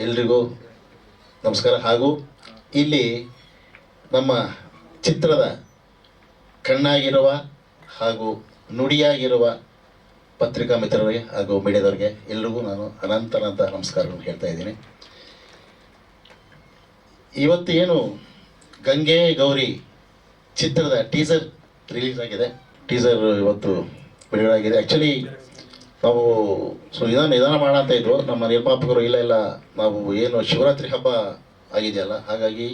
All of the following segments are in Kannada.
ಎಲ್ರಿಗೂ ನಮಸ್ಕಾರ. ಹಾಗೂ ಇಲ್ಲಿ ನಮ್ಮ ಚಿತ್ರದ ಕಣ್ಣಾಗಿರುವ ಹಾಗೂ ನುಡಿಯಾಗಿರುವ ಪತ್ರಿಕಾ ಮಿತ್ರರಿಗೆ ಹಾಗೂ ಮೀಡಿಯಾದವರಿಗೆ ಎಲ್ರಿಗೂ ನಾನು ಅನಂತ ಅನಂತ ನಮಸ್ಕಾರಗಳನ್ನು ಹೇಳ್ತಾ ಇದ್ದೀನಿ. ಇವತ್ತು ಏನು ಗಂಗೆ ಗೌರಿ ಚಿತ್ರದ ಟೀಸರ್ ರಿಲೀಸ್ ಆಗಿದೆ. ಟೀಸರ್ ಇವತ್ತು ಬಿಡುಗಡೆ ಆಗಿದೆ. ಆ್ಯಕ್ಚುಲಿ ನಾವು ಸೊ ನಿಧಾನ ನಿಧಾನ ಮಾಡೋಣ ಅಂತ ಇದ್ವು ನಮ್ಮ ನಿರ್ಮಾಪಕರು ಇಲ್ಲ ಇಲ್ಲ, ನಾವು ಏನು ಶಿವರಾತ್ರಿ ಹಬ್ಬ ಆಗಿದೆಯಲ್ಲ, ಹಾಗಾಗಿ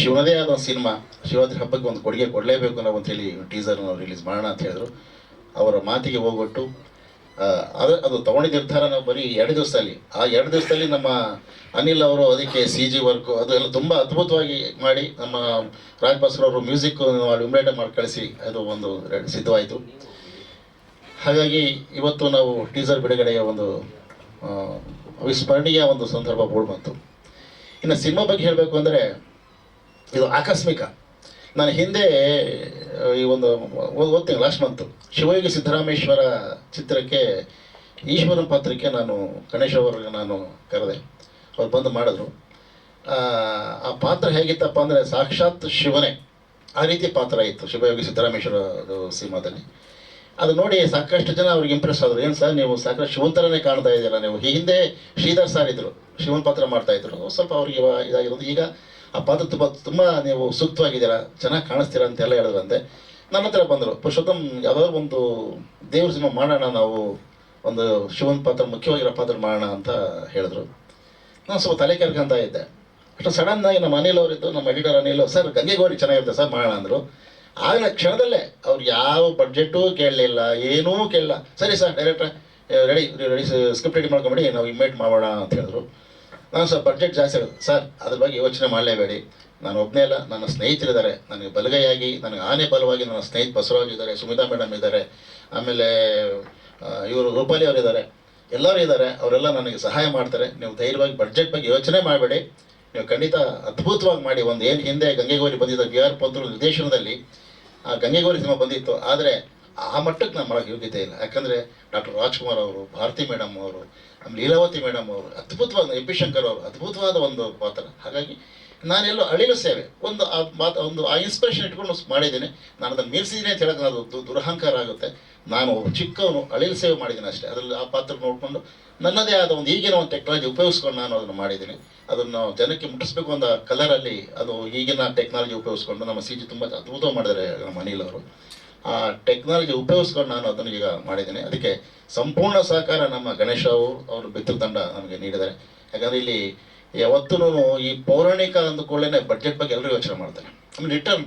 ಶಿವನದೇ ಆದ ಒಂದು ಸಿನಿಮಾ, ಶಿವರಾತ್ರಿ ಹಬ್ಬಕ್ಕೆ ಒಂದು ಕೊಡುಗೆ ಕೊಡಲೇಬೇಕು ನಾವು ಅಂತೇಳಿ ಟೀಸರ್ ನಾವು ರಿಲೀಸ್ ಮಾಡೋಣ ಅಂತ ಹೇಳಿದ್ರು. ಅವರ ಮಾತಿಗೆ ಹೋಗ್ಬಿಟ್ಟು ಅದು ಅದು ತಗೊಂಡಿದ್ದ ನಿರ್ಧಾರ ನಾವು ಬರೀ ಎರಡು ದಿವಸದಲ್ಲಿ. ಆ ಎರಡು ದಿವಸದಲ್ಲಿ ನಮ್ಮ ಅನಿಲ್ ಅವರು ಅದಕ್ಕೆ ಸಿ ಜಿ ವರ್ಕು ಅದು ಎಲ್ಲ ತುಂಬ ಅದ್ಭುತವಾಗಿ ಮಾಡಿ, ನಮ್ಮ ರಾಜ್ ಅವರು ಮ್ಯೂಸಿಕ್ ಇಮ್ರೇಟ್ ಮಾಡಿ ಕಳಿಸಿ, ಅದು ಒಂದು ಸಿದ್ಧವಾಯಿತು. ಹಾಗಾಗಿ ಇವತ್ತು ನಾವು ಟೀಸರ್ ಬಿಡುಗಡೆಯ ಒಂದು ಅವಿಸ್ಮರಣೀಯ ಒಂದು ಸಂದರ್ಭ ಮೂಡ್ ಬಂತು. ಇನ್ನು ಸಿನಿಮಾ ಬಗ್ಗೆ ಹೇಳಬೇಕು ಅಂದರೆ ಇದು ಆಕಸ್ಮಿಕ. ನಾನು ಹಿಂದೆ ಈ ಒಂದು ಓದ್ತೀನಿ ಲಾಸ್ಟ್ ಮಂತು ಶಿವಯೋಗಿ ಸಿದ್ದರಾಮೇಶ್ವರ ಚಿತ್ರಕ್ಕೆ, ಈಶ್ವರನ ಪಾತ್ರಕ್ಕೆ ನಾನು, ಗಣೇಶ್ ಅವ್ರಿಗೆ ನಾನು ಕರೆದೆ. ಅವ್ರು ಬಂದು ಮಾಡಿದ್ರು. ಆ ಪಾತ್ರ ಹೇಗಿತ್ತಪ್ಪ ಅಂದರೆ ಸಾಕ್ಷಾತ್ ಶಿವನೇ. ಆ ರೀತಿ ಪಾತ್ರ ಇತ್ತು ಶಿವಯೋಗಿ ಸಿದ್ದರಾಮೇಶ್ವರ ಸಿನಿಮಾದಲ್ಲಿ. ಅದು ನೋಡಿ ಸಾಕಷ್ಟು ಜನ ಅವ್ರಿಗೆ ಇಂಪ್ರೆಸ್ ಆದರು. ಏನು ಸರ್ ನೀವು ಸಾಕಷ್ಟು ಶಿವನ್ ಥರನೇ ಕಾಣ್ತಾ ಇದ್ದೀರಾ ನೀವು? ಹಿಂದೆ ಶ್ರೀಧರ್ ಸರ್ ಇದ್ದರು ಶಿವನ್ ಪಾತ್ರ ಮಾಡ್ತಾ ಇದ್ರು. ಸ್ವಲ್ಪ ಅವ್ರಿಗೆ ಇದಾಗಿರೋದು. ಈಗ ಆ ಪಾತ್ರ ತುಂಬ ತುಂಬ ನೀವು ಸೂಕ್ತವಾಗಿದ್ದೀರಾ? ಚೆನ್ನಾಗಿ ಕಾಣಿಸ್ತೀರಾ ಅಂತೆಲ್ಲ ಹೇಳಿದ್ರಂತೆ. ನನ್ನ ಹತ್ರ ಬಂದರು. ಪುರುಷೋತ್ತಮ್, ಯಾವ್ದಾದ್ರು ಒಂದು ದೇವ್ರ ಸಿನಿಮಾ ಮಾಡೋಣ, ನಾವು ಒಂದು ಶಿವನ್ ಪಾತ್ರ ಮುಖ್ಯವಾಗಿರೋ ಪಾತ್ರ ಮಾಡೋಣ ಅಂತ ಹೇಳಿದ್ರು. ನಾನು ಸ್ವಲ್ಪ ತಲೆ ಕೆರ್ಕೊಂತ ಇದ್ದೆ. ಅಷ್ಟು ಸಡನ್ನಾಗಿ ನಮ್ಮ ಅನಿಲ್ ಅವರಿದ್ದು ನಮ್ಮ ಎಡಿಟರ್ ಅನಿಲ್ ಸರ್ ಗಂಗೆಗೋರಿ ಚೆನ್ನಾಗಿರುತ್ತೆ, ಸರ್, ಮಾಡೋಣ ಅಂದರು. ಆಗಿನ ಕ್ಷಣದಲ್ಲೇ ಅವ್ರು ಯಾವ ಬಡ್ಜೆಟು ಕೇಳಲಿಲ್ಲ, ಏನೂ ಕೇಳಲ್ಲ ಸರಿ ಸರ್ ಡೈರೆಕ್ಟ್ರೆ ರೆಡಿ ರೆಡಿ ಸ್ಕ್ರಿಪ್ಟ್ ರೆಡಿ ಮಾಡ್ಕೊಂಬಿಡಿ, ನಾವು ಇಮೇಟ್ ಮಾಡೋಣ ಅಂತ ಹೇಳಿದ್ರು. ನಾನು ಸರ್ ಬಡ್ಜೆಟ್ ಜಾಸ್ತಿ ಇರೋದು ಸರ್, ಅದ್ರ ಬಗ್ಗೆ ಯೋಚನೆ ಮಾಡಲೇಬೇಡಿ. ನಾನು ಒಬ್ಬನೇ ಅಲ್ಲ, ನನ್ನ ಸ್ನೇಹಿತರಿದ್ದಾರೆ. ನನಗೆ ಬಲಗೈಯಾಗಿ, ನನಗೆ ಆನೆ ಬಲವಾಗಿ, ನನ್ನ ಸ್ನೇಹಿತ ಬಸವರಾಜ್ ಇದ್ದಾರೆ, ಸುಮಿತಾ ಮೇಡಮ್ ಇದ್ದಾರೆ. ಆಮೇಲೆ ಇವರು ರೂಪಾಲಿ ಅವರು ಇದ್ದಾರೆ ಎಲ್ಲರೂ ಇದ್ದಾರೆ. ಅವರೆಲ್ಲ ನನಗೆ ಸಹಾಯ ಮಾಡ್ತಾರೆ. ನೀವು ಧೈರ್ಯವಾಗಿ ಬಡ್ಜೆಟ್ ಬಗ್ಗೆ ಯೋಚನೆ ಮಾಡಬೇಡಿ. ನೀವು ಖಂಡಿತ ಅದ್ಭುತವಾಗಿ ಮಾಡಿ. ಒಂದು ಏನು ಹಿಂದೆ ಗಂಗೆಗೋರಿ ಬಂದಿದ್ದ ವಿ ಆರ್ ಪಂತರು ನಿರ್ದೇಶನದಲ್ಲಿ ಆ ಗಂಗೆಗೌರಿ ಸಿನಿಮಾ ಬಂದಿತ್ತು. ಆದರೆ ಆ ಮಟ್ಟಕ್ಕೆ ನಾನು ಮಾಡೋಕ್ಕೆ ಯೋಗ್ಯತೆ ಇಲ್ಲ. ಯಾಕಂದರೆ ಡಾಕ್ಟರ್ ರಾಜ್ಕುಮಾರ್ ಅವರು, ಭಾರತಿ ಮೇಡಮ್ ಅವರು ಆಮೇಲೆ ಲೀಲಾವತಿ ಮೇಡಮ್ ಅವರು, ಅದ್ಭುತವಾದ ಎ ಪಿ ಶಂಕರ್ ಅವರು, ಅದ್ಭುತವಾದ ಒಂದು ಪಾತ್ರ. ಹಾಗಾಗಿ ನಾನೆಲ್ಲೋ ಅಳಿಲು ಸೇವೆ. ಒಂದು ಆ ಮಾತು, ಒಂದು ಆ ಇನ್ಸ್ಪಿರೇಷನ್ ಇಟ್ಕೊಂಡು ಮಾಡಿದ್ದೀನಿ. ನಾನು ಅದನ್ನು ಮೀರಿಸಿದ್ದೀನಿ ಅಂತ ಹೇಳೋಕೆ ಅದು ದುರಹಂಕಾರ ಆಗುತ್ತೆ. ನಾನು ಚಿಕ್ಕವನು, ಅಳಿಲು ಸೇವೆ ಮಾಡಿದ್ದೀನಿ ಅಷ್ಟೇ. ಅದರಲ್ಲಿ ಆ ಪಾತ್ರ ನೋಡಿಕೊಂಡು ನನ್ನದೇ ಆದ ಒಂದು ಈಗಿನ ಒಂದು ಟೆಕ್ನಾಲಜಿ ಉಪಯೋಗಿಸ್ಕೊಂಡು ನಾನು ಅದನ್ನು ಮಾಡಿದ್ದೀನಿ. ಅದನ್ನು ಜನಕ್ಕೆ ಮುಟ್ಟಿಸ್ಬೇಕು ಅಂತ ಕಲರಲ್ಲಿ ಅದು ಈಗಿನ ಟೆಕ್ನಾಲಜಿ ಉಪಯೋಗಿಸ್ಕೊಂಡು ನಮ್ಮ ಸಿ ಜಿ ತುಂಬ ಅದ್ಭುತ ಮಾಡಿದ್ದಾರೆ ನಮ್ಮ ಅನಿಲ್ ಅವರು. ಆ ಟೆಕ್ನಾಲಜಿ ಉಪಯೋಗಿಸ್ಕೊಂಡು ನಾನು ಅದನ್ನು ಈಗ ಮಾಡಿದ್ದೀನಿ. ಅದಕ್ಕೆ ಸಂಪೂರ್ಣ ಸಹಕಾರ ನಮ್ಮ ಗಣೇಶ ಅವರು ಅವರು ಬಿತ್ತು ತಂಡ ನಮಗೆ ನೀಡಿದ್ದಾರೆ. ಯಾಕಂದರೆ ಇಲ್ಲಿ ಯಾವತ್ತೂ ಈ ಪೌರಾಣಿಕ ಅಂದುಕೊಳ್ಳೇನೆ ಬಡ್ಜೆಟ್ ಬಗ್ಗೆ ಎಲ್ಲರೂ ಯೋಚನೆ ಮಾಡ್ತಾರೆ. ಆಮೇಲೆ ರಿಟರ್ನ್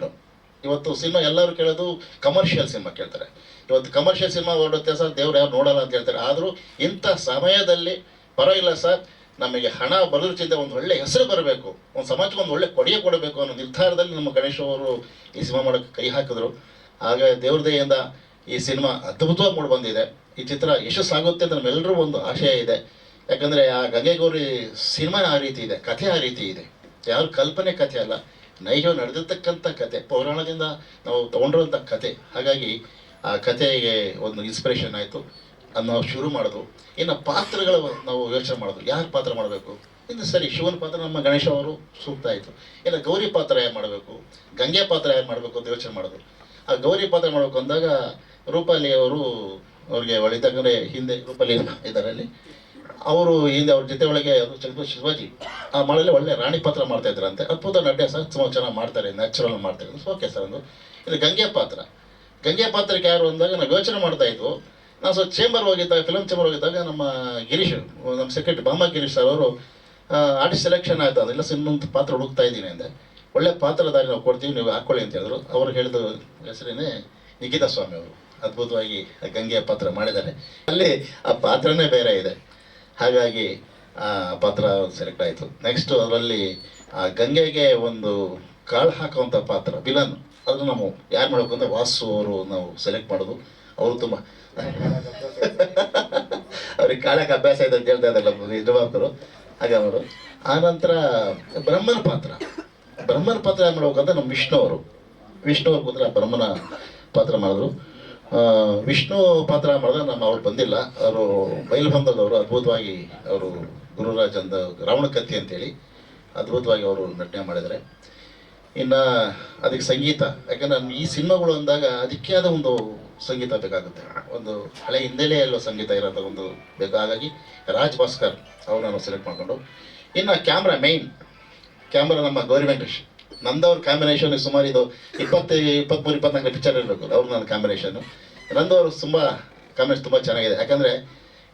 ಇವತ್ತು ಸಿನಿಮಾ ಎಲ್ಲರೂ ಕೇಳೋದು ಕಮರ್ಷಿಯಲ್ ಸಿನಿಮಾ ಕೇಳ್ತಾರೆ. ಇವತ್ತು ಕಮರ್ಷಿಯಲ್ ಸಿನಿಮಾ ಹೊರಡುತ್ತೆ ಸರ್, ದೇವ್ರು ಯಾರು ನೋಡಲ್ಲ ಅಂತ ಹೇಳ್ತಾರೆ. ಆದರೂ ಇಂಥ ಸಮಯದಲ್ಲಿ, ಪರವಾಗಿಲ್ಲ ಸರ್, ನಮಗೆ ಹಣ ಬರೋದ್ರಿಂದ ಒಂದು ಒಳ್ಳೆ ಹೆಸರು ಬರಬೇಕು, ಒಂದು ಸಮಾಜಕ್ಕೆ ಒಂದು ಒಳ್ಳೆ ಕೊಡುಗೆ ಕೊಡಬೇಕು ಅನ್ನೋ ನಿರ್ಧಾರದಲ್ಲಿ ನಮ್ಮ ಗಣೇಶ್ ಅವರು ಈ ಸಿನಿಮಾ ಮಾಡೋಕ್ಕೆ ಕೈ ಹಾಕಿದ್ರು. ಹಾಗೆ ದೇವ್ರದೆಯಿಂದ ಈ ಸಿನಿಮಾ ಅದ್ಭುತವಾಗಿ ಮೂಡಿ ಬಂದಿದೆ. ಈ ಚಿತ್ರ ಯಶಸ್ಸಾಗುತ್ತೆ ಅಂತ ನಮ್ಮೆಲ್ಲರೂ ಒಂದು ಆಶಯ ಇದೆ. ಯಾಕಂದರೆ ಆ ಗಂಗೆಗೌರಿ ಸಿನಿಮಾ ಆ ರೀತಿ ಇದೆ, ಕಥೆ ಆ ರೀತಿ ಇದೆ. ಯಾರು ಕಲ್ಪನೆ ಕಥೆ ಅಲ್ಲ, ನೈಜ ನಡೆದಿರ್ತಕ್ಕಂಥ ಕತೆ ಪೌರಾಣದಿಂದ ನಾವು ತೊಗೊಂಡಿರುವಂಥ ಕತೆ ಹಾಗಾಗಿ ಆ ಕಥೆಗೆ ಒಂದು ಇನ್ಸ್ಪಿರೇಷನ್ ಆಯಿತು. ನಾವು ಶುರು ಮಾಡೋದು. ಇನ್ನು ಪಾತ್ರಗಳು ನಾವು ಯೋಚನೆ ಮಾಡೋದು. ಯಾರು ಪಾತ್ರ ಮಾಡಬೇಕು? ಇನ್ನು ಸರಿ, ಶಿವನ ಪಾತ್ರ ನಮ್ಮ ಗಣೇಶ ಅವರು ಸೂಕ್ತ ಆಯಿತು. ಇನ್ನು ಗೌರಿ ಪಾತ್ರ ಯಾರು ಮಾಡಬೇಕು? ಗಂಗೆ ಪಾತ್ರ ಯಾರು ಮಾಡಬೇಕು ಅಂತ ಯೋಚನೆ ಮಾಡೋದು. ಆ ಗೌರಿ ಪಾತ್ರ ಮಾಡಬೇಕು ಅಂದಾಗ ರೂಪಾಲಿ ಅವರು, ಅವ್ರಿಗೆ ಒಳಿತಂದ್ರೆ ಹಿಂದೆ ರೂಪಾಲಿ ಇದರಲ್ಲಿ ಅವರು ಹಿಂದೆ ಅವ್ರ ಜೊತೆ ಒಳಗೆ ಅವರು ಛತ್ರಪತಿ ಶಿವಾಜಿ, ಆ ಮಾಡಲ್ಲಿ ಒಳ್ಳೆ ರಾಣಿ ಪಾತ್ರ ಮಾಡ್ತಾ ಇದ್ರಂತೆ ಅದ್ಭುತ ನಟ್ಯ ಸಹ ತುಂಬ ಚೆನ್ನಾಗಿ ಮಾಡ್ತಾರೆ ನ್ಯಾಚುರಲ್ ಮಾಡ್ತಾರೆ ಓಕೆ ಸರ್ ಒಂದು. ಇದು ಗಂಗೆ ಪಾತ್ರ. ಗಂಗೆ ಪಾತ್ರಕ್ಕೆ ಯಾರು ಅಂದಾಗ ನಾವು ಯೋಚನೆ ಮಾಡ್ತಾ ಇದ್ವು. ನಾನು ಸ್ವಲ್ಪ ಚೇಂಬರ್ ಹೋಗಿದ್ದಾಗ ಫಿಲಮ್ ಚೇಂಬರ್ ಹೋಗಿದ್ದಾಗ ನಮ್ಮ ಗಿರೀಶ್, ನಮ್ಮ ಸೆಕ್ರೆಟರಿ ಬಾಮ ಗಿರೀಶ್ ಸರ್ ಅವರು ಆರ್ಟಿಸ್ಟ್ ಸೆಲೆಕ್ಷನ್ ಆಯ್ತು. ಅದೆಲ್ಲ ಇನ್ನೊಂದು ಪಾತ್ರ ಹುಡುಕ್ತಾ ಇದ್ದೀನಿ ಅಂದೆ. ಒಳ್ಳೆ ಪಾತ್ರಧಾರಿ ನಾವು ಕೊಡ್ತೀವಿ, ನೀವು ಹಾಕೊಳ್ಳಿ ಅಂತ ಹೇಳಿದ್ರು. ಅವ್ರು ಹೇಳಿದ ಹೆಸರೇನೆ ನಿಖಿತಾ ಸ್ವಾಮಿ ಅವರು. ಅದ್ಭುತವಾಗಿ ಗಂಗೆಯ ಪಾತ್ರ ಮಾಡಿದ್ದಾರೆ. ಅಲ್ಲಿ ಆ ಪಾತ್ರನೇ ಬೇರೆ ಇದೆ. ಹಾಗಾಗಿ ಆ ಪಾತ್ರ ಸೆಲೆಕ್ಟ್ ಆಯಿತು. ನೆಕ್ಸ್ಟ್ ಅದರಲ್ಲಿ ಆ ಗಂಗೆಗೆ ಒಂದು ಕಾಳು ಹಾಕುವಂಥ ಪಾತ್ರ ವಿಲನ್ ಅದನ್ನು ನಾವು ಯಾರು ಮಾಡಬೇಕು ಅಂದರೆ ವಾಸು ಅವರು ನಾವು ಸೆಲೆಕ್ಟ್ ಮಾಡೋದು. ಅವರು ತುಂಬ ಅವ್ರಿಗೆ ಕಾಳಕ್ಕೆ ಅಭ್ಯಾಸ ಇದೆ ಅಂತ ಹೇಳ್ತಾ ಇದ್ದಲ್ಲ ನಿರ್ವಾಹಕರು ಹಾಗೆ ಅವರು. ಆನಂತರ ಬ್ರಹ್ಮನ ಪಾತ್ರ. ಬ್ರಹ್ಮನ ಪಾತ್ರ ಯಾರು ಮಾಡ್ಬೇಕಂದ್ರೆ ನಮ್ಮ ವಿಷ್ಣು ಅವರು. ವಿಷ್ಣು ಅವ್ರ ಕೂತ್ರ ಬ್ರಹ್ಮನ ಪಾತ್ರ ಮಾಡಿದ್ರು. ವಿಷ್ಣು ಪಾತ್ರ ಮಾಡಿದ್ರೆ ನಮ್ಮ ಅವ್ರು ಬಂದಿಲ್ಲ. ಅವರು ಬಯಲು ಬಂದದವರು ಅದ್ಭುತವಾಗಿ ಅವರು ಗುರುರಾಜ್ ಅಂತ ರಾವಣ ಕತ್ತಿ ಅಂತೇಳಿ ಅದ್ಭುತವಾಗಿ ಅವರು ನಟನೆ ಮಾಡಿದ್ದಾರೆ. ಇನ್ನು ಅದಕ್ಕೆ ಸಂಗೀತ. ಯಾಕಂದ್ರೆ ಈ ಸಿನಿಮಾಗಳು ಅಂದಾಗ ಅದಕ್ಕೆ ಆದ ಒಂದು ಸಂಗೀತ ಬೇಕಾಗುತ್ತೆ. ಒಂದು ಹಳೆ ಹಿಂದೆಲೇ ಅಲ್ಲೋ ಸಂಗೀತ ಇರೋಂಥ ಒಂದು ಬೇಕು. ಹಾಗಾಗಿ ರಾಜ್ ಭಾಸ್ಕರ್ ಅವ್ರನ್ನ ನಾನು ಸೆಲೆಕ್ಟ್ ಮಾಡಿಕೊಂಡು. ಇನ್ನು ಕ್ಯಾಮ್ರಾ ಮೈನ್ ಕ್ಯಾಮ್ರಾ ನಮ್ಮ ಗೌರಿ ವೆಂಕಟೇಶ್. ನಂದವ್ರ ಕಾಂಬಿನೇಷನ್ ಸುಮಾರು ಇದು ಇಪ್ಪತ್ತು ಇಪ್ಪತ್ತ್ಮೂರು ಇಪ್ಪತ್ನಾಲ್ಕು ಪಿಕ್ಚರ್ ಇರಬೇಕು. ಅವ್ರು ನನ್ನ ಕಾಂಬಿನೇಷನ್ನು ನಂದವರು ತುಂಬ ಕಾಂಬಿನೇಷನ್ ತುಂಬ ಚೆನ್ನಾಗಿದೆ. ಯಾಕಂದರೆ